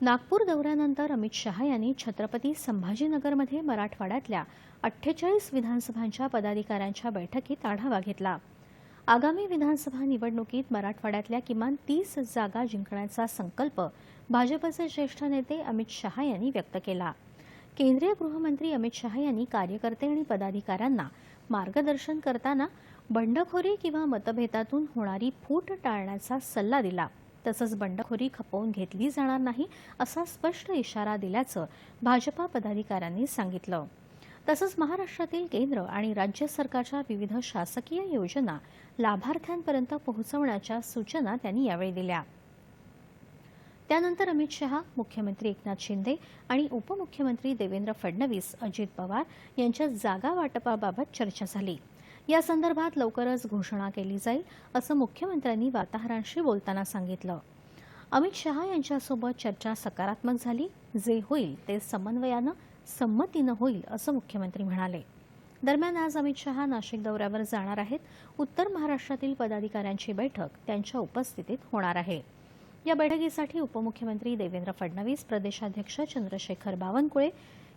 नागपूर दौऱ्यानंतर अमित शहा यांनी छत्रपती संभाजीनगरमध्ये मराठवाड्यातल्या अठ्ठेचाळीस विधानसभांच्या पदाधिकाऱ्यांच्या बैठकीत आढावा घेतला. आगामी विधानसभा निवडणुकीत मराठवाड्यातल्या किमान तीस जागा जिंकण्याचा संकल्प भाजपचे ज्येष्ठ नेते अमित शहा यांनी व्यक्त केला. केंद्रीय गृहमंत्री अमित शहा यांनी कार्यकर्ते आणि पदाधिकाऱ्यांना मार्गदर्शन करताना बंडखोरी किंवा मतभेदातून होणारी फूट टाळण्याचा सल्ला दिला. तसंच बंडखोरी खपवून घेतली जाणार नाही असा स्पष्ट इशारा दिल्याचं भाजपा पदाधिकाऱ्यांनी सांगितलं. तसंच महाराष्ट्रातील केंद्र आणि राज्य सरकारच्या विविध शासकीय योजना लाभार्थ्यांपर्यंत पोहोचवण्याच्या सूचना त्यांनी यावेळी दिल्या. त्यानंतर अमित शहा मुख्यमंत्री एकनाथ शिंदे आणि उपमुख्यमंत्री देवेंद्र फडणवीस अजित पवार यांच्या जागा वाटपाबाबत चर्चा झाली. या संदर्भात लवकरच घोषणा केली जाईल असं मुख्यमंत्र्यांनी वार्ताहरांशी बोलताना सांगितलं. अमित शहा यांच्यासोबत चर्चा सकारात्मक झाली जे होईल ते समन्वयानं संमतीनं होईल असं मुख्यमंत्री म्हणाले. दरम्यान आज अमित शहा नाशिक दौऱ्यावर जाणार आहेत. उत्तर महाराष्ट्रातील पदाधिकाऱ्यांची बैठक त्यांच्या उपस्थितीत होणार आहे. या बैठकीसाठी उपमुख्यमंत्री देवेंद्र फडणवीस प्रदेशाध्यक्ष चंद्रशेखर बावनकुळे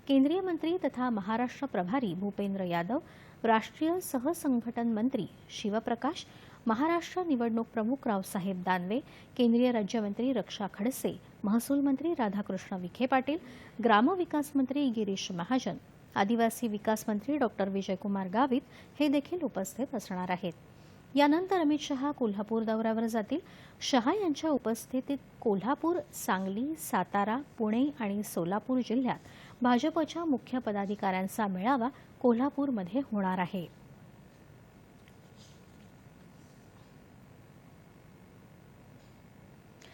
केंद्रीय मंत्री तथा महाराष्ट्र प्रभारी भूपेंद्र यादव राष्ट्रीय सहसंघटन मंत्री शिवप्रकाश महाराष्ट्र निवडणूक प्रमुख रावसाहेब दानवे केंद्रीय राज्यमंत्री रक्षा खडसे महसूल मंत्री राधाकृष्ण विखे पाटील ग्रामविकास मंत्री गिरीश महाजन आदिवासी विकास मंत्री डॉक्टर विजयकुमार गावित हे देखील उपस्थित असणार आहेत. यानंतर अमित शहा कोल्हापूर दौऱ्यावर जातील. शहा यांच्या उपस्थितीत कोल्हापूर सांगली सातारा पुणे आणि सोलापूर जिल्ह्यात भाजपच्या मुख्य पदाधिकाऱ्यांचा मेळावा कोल्हापूरमध्ये होणार आहे.